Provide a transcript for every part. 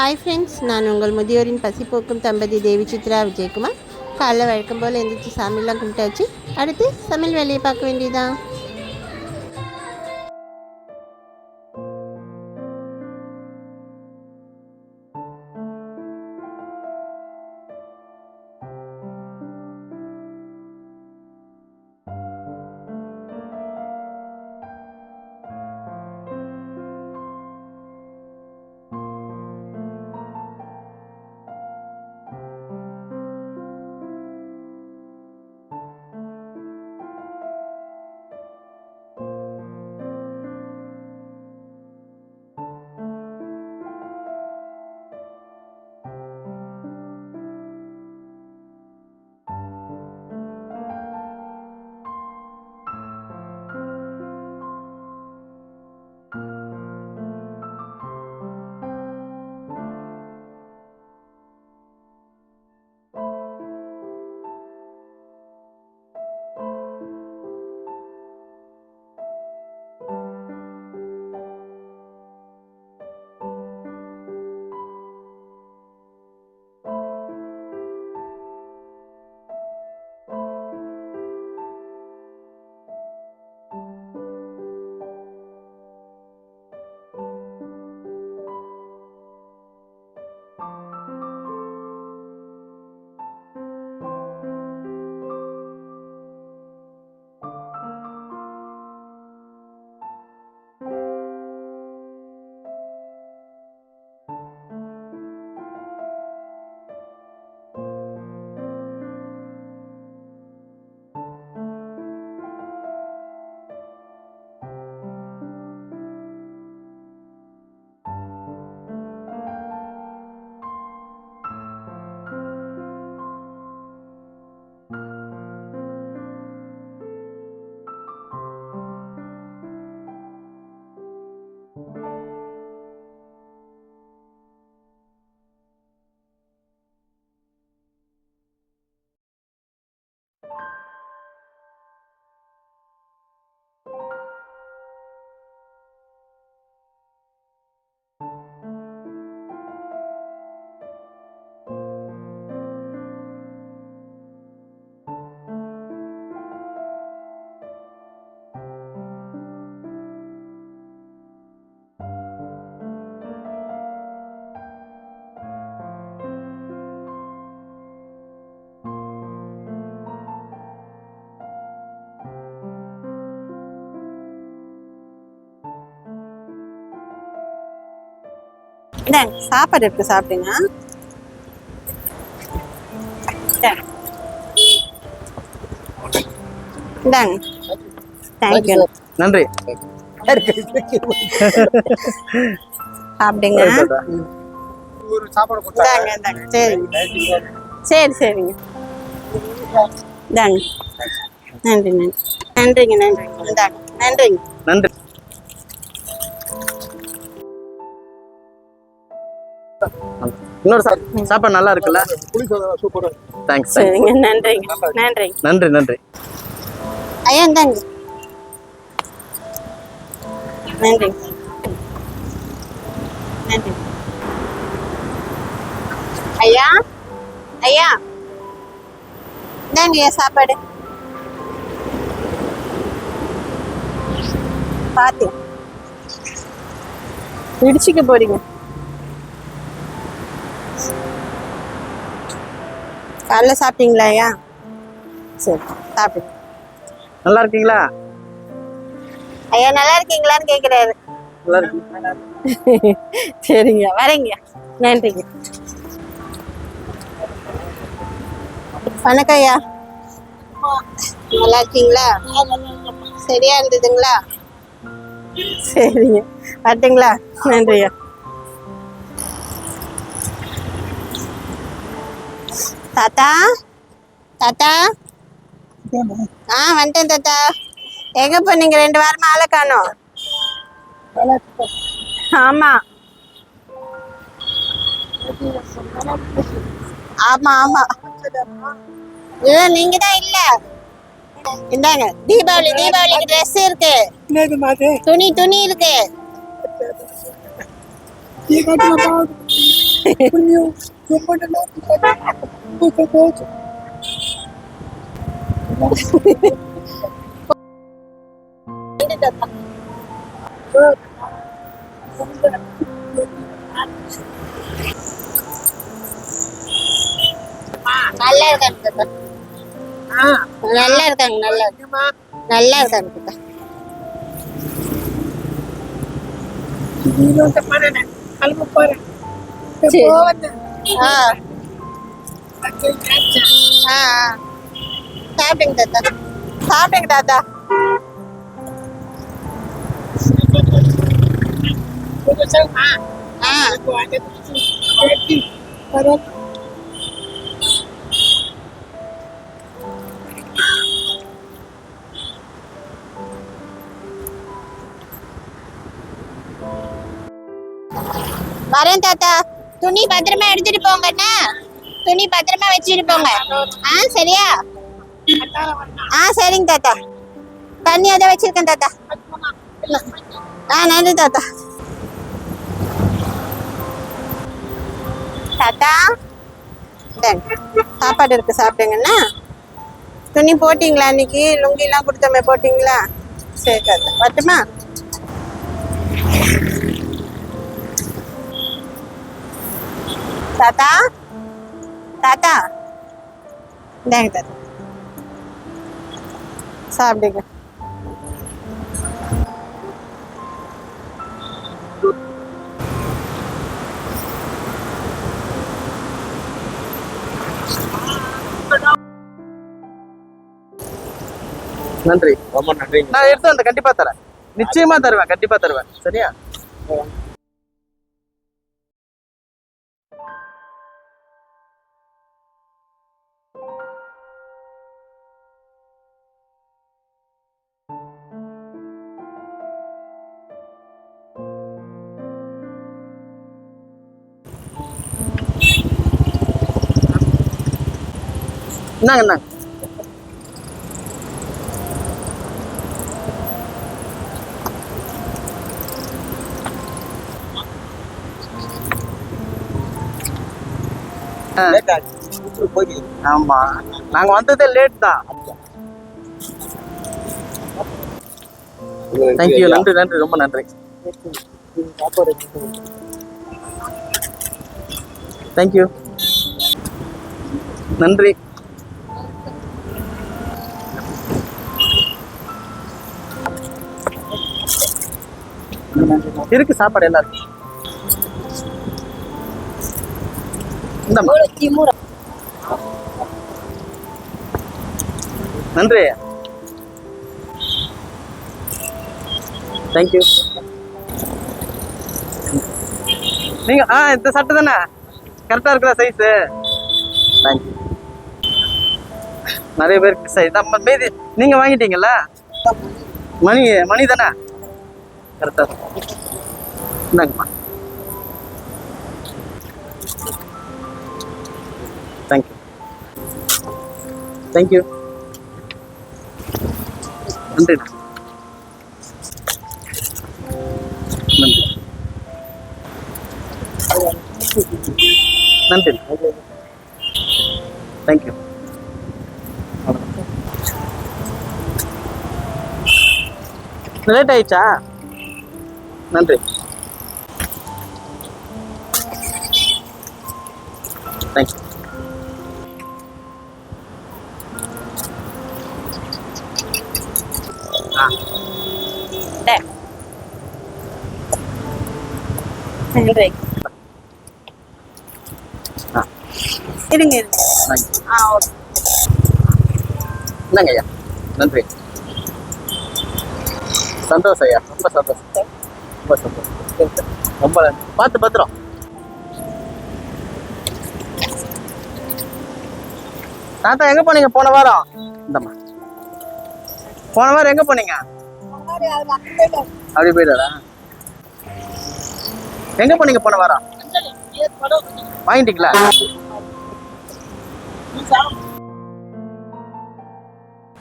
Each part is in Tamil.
ஹாய் ஃப்ரெண்ட்ஸ் நான் உங்கள் முதியோரின் பசிப்போக்கும் தம்பதி தேவி சித்ரா விஜயகுமார். காலைல வழக்கம் போல் எந்திரிச்சு சாமிலாம் கும்பிட்டாச்சு. அடுத்து சமையல் வேலையை பார்க்க வேண்டியதான் you இந்தாங்க சாப்பாடு இருக்கு சாப்பிடுங்க. இந்தாங்க. தேங்க்யூ நன்றி. சாப்பிடுங்க. சரி சரிங்க. இந்தாங்க. நன்றி நன்றி. நன்றிங்க நன்றிங்க. இந்தாங்க. நன்றிங்க. நன்றி. இன்னொரு சாப்பாடு நல்லா இருக்குல்ல? புளி சாதம் சூப்பரா தேங்க்ஸ் சரிங்க நன்றிங்க நன்றிங்க நன்றி நன்றி. ஐயா இந்தாங்க. நன்றி. நன்றி. ஐயா ஐயா. இந்தாங்க ஐயா சாப்பாடு. பாத்து. இடிச்சுக்க போறீங்க. காலைல சாப்பிட்டீங்களா ஐயா? சரி சாப்பிடுங்க நல்லா இருக்கீங்களா? ஐயா நல்லா இருக்கீங்களான்னு கேக்குறாரு. நல்லா இருக்கு சரிங்க வரேங்க. நன்றிங்க. வணக்கம் ஐயா. நல்லா இருக்கீங்களா? சரியா இருந்ததுங்களா? சரிங்க வரட்டுங்களா? நன்றியா தாத்தா? தாத்தா? ஆ வந்துட்டேன் தாத்தா. எங்க போனீங்க ரெண்டு வாரமா ஆளை காணோம். ஆமா. ஆமா ஆமா. இல்ல நீங்க தான் இல்ல. இந்தாங்க தீபாவளி தீபாவளிக்கு ட்ரெஸ் இருக்கு. துணி துணி இருக்கு. நல்லா இருக்காங்க நல்லா இருக்காங்க நல்லா நல்லா இருக்காங்க தாத்தா சரி. ஆ ஆ ஆ. சாப்பிடுங்க தாத்தா சாப்பிடுங்க தாத்தா ஆ வரேன் தாத்தா துணி பத்திரமா எடுத்துட்டு போங்கண்ணா துணி பத்திரமா வச்சுட்டு போங்க. ஆ சரியா? ஆ சரிங்க தாத்தா. தண்ணி அதை வச்சிருக்கேன் தாத்தா. ஆ நன்றி தாத்தா. தாத்தா? சாப்பாடு இருக்கு சாப்பிடுங்கண்ணா துணி போட்டிங்களா அன்னைக்கு லுங்கிலாம் கொடுத்தோமே போட்டிங்களா? சரி தாத்தா. வரட்டுமா? தாத்தா தாத்தா இந்தாங்க தாத்தா சாப்பிடுங்க நன்றி ரொம்ப நன்றி நான் எடுத்து வந்து கண்டிப்பா தரேன் நிச்சயமா தருவேன் கண்டிப்பா தருவேன் சரியா என்ன? போய் ஆமா. நாங்க வந்ததே லேட் தான். தேங்க்யூ நன்றி நன்றி. ரொம்ப நன்றி. சாப்பாடு தேங்க்யூ நன்றி. இருக்கு சாப்பாடு எல்லாம்? இருக்கு நன்றி. தேங்க்யூ நீங்க ஆ இந்த சட்டை தானே? கரெக்டா இருக்கிற சைஸ் தேங்க்யூ நிறைய பேருக்கு சைஸ் நம்ம மீதி. நீங்க வாங்கிட்டீங்கல்ல? மணி மணி தானே? கரெக்டா இந்தாங்கம்மா. தேங்க்யூ தேங்க்யூ நன்றிண்ணா நன்றி. நன்றி. தேங்க்யூ லேட் ஆயிடுச்சா? நன்றி. தேங்க்யூ இருங்க ஆ ஓகே. என்னங்க ஐயா? நன்றி. சந்தோஷம் ஐயா. ரொம்ப சந்தோஷம். ரொம்ப சந்தோஷம் ரொம்ப பார்த்து பத்திரம் தாத்தா எங்க போனீங்க? போன வாரம்? இந்தம்மா. போன வாரம் எங்க போனீங்க? அப்படி போயிட்டாரா? எங்க போனீங்க போன வாரம்? வாங்கிட்டீங்களா?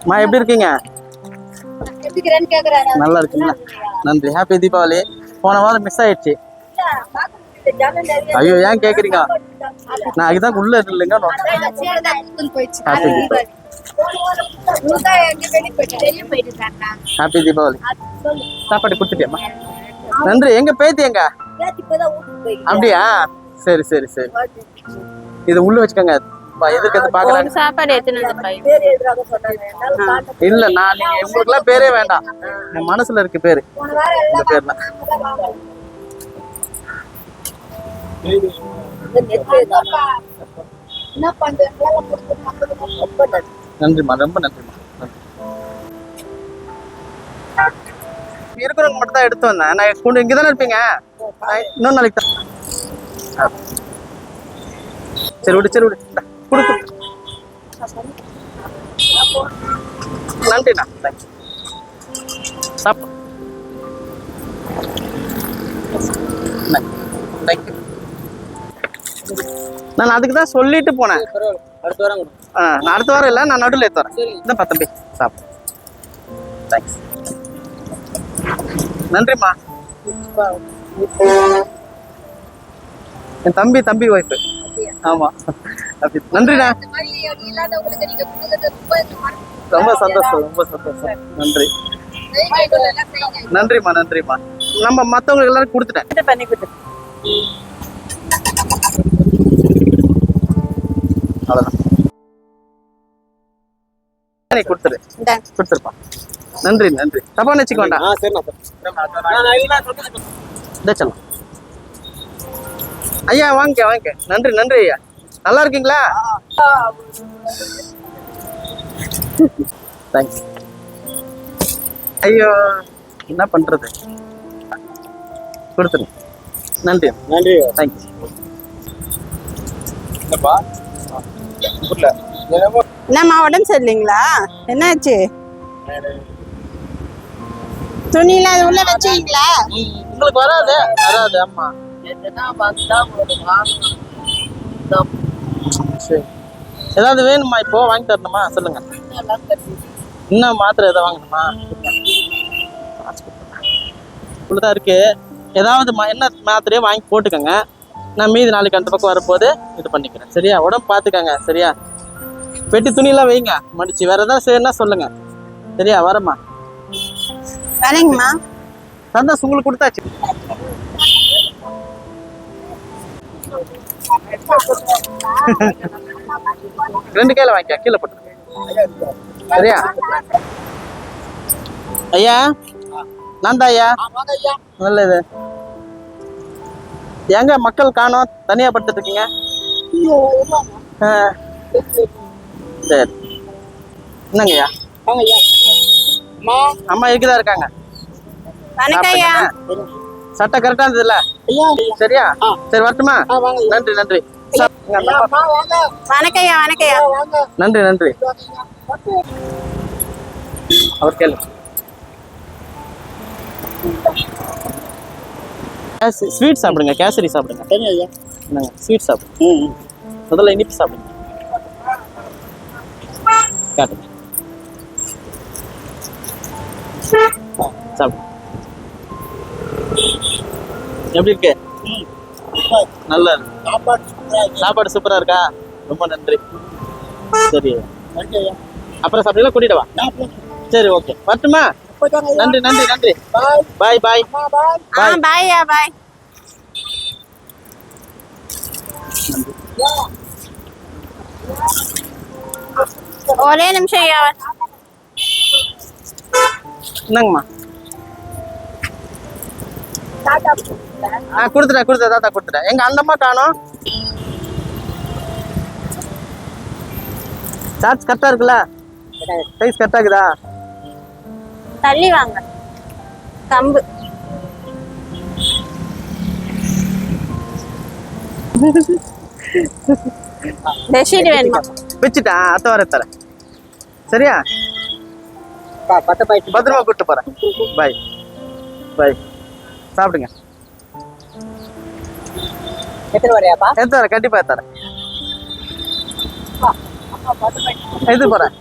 அம்மா எப்படி இருக்கீங்க? நல்லா இருக்குங்களா? நன்றி. ஹாப்பி தீபாவளி போன வாரம் மிஸ் ஆயிடுச்சு. ஐயோ ஏன் கேக்குறீங்க? நான் அதுதான் உள்ள இல்லைங்க ஹாப்பி தீபாவளி ஹாப்பி தீபாவளி சாப்பாடு கொடுத்துட்டியம்மா நன்றி. எங்க பேத்தி எங்க? அப்படியா? சரி சரி சரி. இது உள்ள வச்சுக்கோங்க. அது பாக்குறாங்க. சாப்பாடு எத்தனை இல்ல நான் நீங்க உங்களுக்கு எல்லாம் பேரே வேண்டாம். என் மனசுல இருக்கு பேரு. இந்த பேர்லாம். நன்றிம்மா ரொம்ப நன்றிம்மா. நன்றி. இருக்கிறவங்க மட்டும் தான் எடுத்து வந்தேன். நான் கொண்டு இங்க தானே இருப்பீங்க? இன்னொரு நாளைக்கு தான். சரி விடு சரி விடு. நன்றிண்ணா. தேங்க்ஸ் தேங்க்யூ நான் அதுக்கு தான் சொல்லிட்டு போனேன். அடுத்த வாரம் கொடு. ஆ, நான் அடுத்த வாரம் இல்லை நான் நடுவில் எடுத்து வரேன் இந்த பத்தம்பி சாப்பிடு தேங்க்ஸ் நன்றிம்மா. என் தம்பி தம்பி ஒய்ஃபு ஆமா. அப்படி நன்றிண்ணா ரொம்ப சந்தோஷம் ரொம்ப சந்தோஷம். நன்றி. நன்றிம்மா நன்றிம்மா. நம்ம மற்றவங்களுக்கு எல்லாரும் கொடுத்துட்டேன். பண்ணி கொடு அவ்வளோதான் கொடுத்துரு. கொடுத்துருப்பா. நன்றி நன்றி. தப்பா நினச்சிக்க வேண்டாம். இந்த ஐயா வாங்கிக்க வாங்கிக்க நன்றி நன்றி ஐயா. நல்லா இருக்கீங்களா தேங்க்ஸ் ஐயோ என்ன பண்றது? கொடுத்துருங்க நன்றி. நன்றி தேங்க்ஸ் என்னப்பா? என்னம்மா உடம்பு சரியில்லைங்களா? என்னாச்சு? துணியெல்லாம் அது உள்ள வச்சீங்களா உங்களுக்கு வராது? வராது ஆமா சரி. ஏதாவது வேணுமா இப்போ? வாங்கி தரணுமா? சொல்லுங்க. இன்னும் மாத்திரை எதாவது வாங்கணுமா? இவ்வளோதான் இருக்கு. ஏதாவது மா- என்ன மாத்திரையோ வாங்கி போட்டுக்கோங்க. நான் மீதி நாளைக்கு அந்த பக்கம் வரும்போது இது பண்ணிக்கிறேன். சரியா? உடம்பு பார்த்துக்கங்க. சரியா? பெட்டி துணியெல்லாம் வைங்க. மடிச்சு. வேற ஏதாவது செய்யணும்னா சொல்லுங்க. சரியா? வரேம்மா. வரேங்கம்மா. சந்தோஷம் உங்களுக்கு கொடுத்தாச்சு. ரெண்டு கையில வாங்கிக்க கீழே போட்டு. சரியா? ஐயா? நான் தான் ஐயா? நல்லது. எங்க மக்கள் காணோம்? தனியா படுத்துட்டு இருக்கீங்க. சரி. என்னங்க ஐயா? அம்மா? இருக்குதா இருக்காங்க? சட்டை கரெக்டா இருந்ததுல சரியா? சரி வரட்டுமா? நன்றி நன்றி. வணக்கம் ஐயா நன்றி நன்றி. அவர் கேளு. ஸ்வீட் சாப்பிடுங்க கேசரி சாப்பிடுங்க. சரி ஐயா. என்னங்க ஸ்வீட் சாப்பிடுங்க முதல்ல இனிப்பு சாப்பிடுங்க. காட்டுங்க. சாப்பிடுங்க எப்படி இருக்கு? நல்லா இருக்கு. சாப்பாடு சூப்பரா இருக்கா. ரொம்ப நன்றி. சரி. அப்புறம் சாப்பிடலாம் கூட்டிட்டு வா. சரி ஓகே. வரட்டுமா? நன்றி நன்றி நன்றி. பாய். பாய் ஆ பாய். பாய். பாய். ஒரே நிமிஷம் என்னங்கம்மா? ஆ கொடுத்துட்டேன் கொடுத்துட்டேன் தாத்தா கொடுத்துட்டேன். எங்க அந்தம்மா காணோம். சார்ஜ் கரெக்டா இருக்குல்ல? சைஸ் கரெக்டா இருக்குதா? தள்ளி வாங்க. கம்பு. பெட்ஷீட் வேணுமா? வச்சுட்டேன் அத்த வர தரேன். சரியா? பத்த பத்திரமா கூப்பிட்டு போறேன். பாய் பாய் சாப்பிடுங்க. எத்தனை வரையாப்பா எடுத்து வரேன் கண்டிப்பா எடுத்து வரேன் எடுத்து போறேன்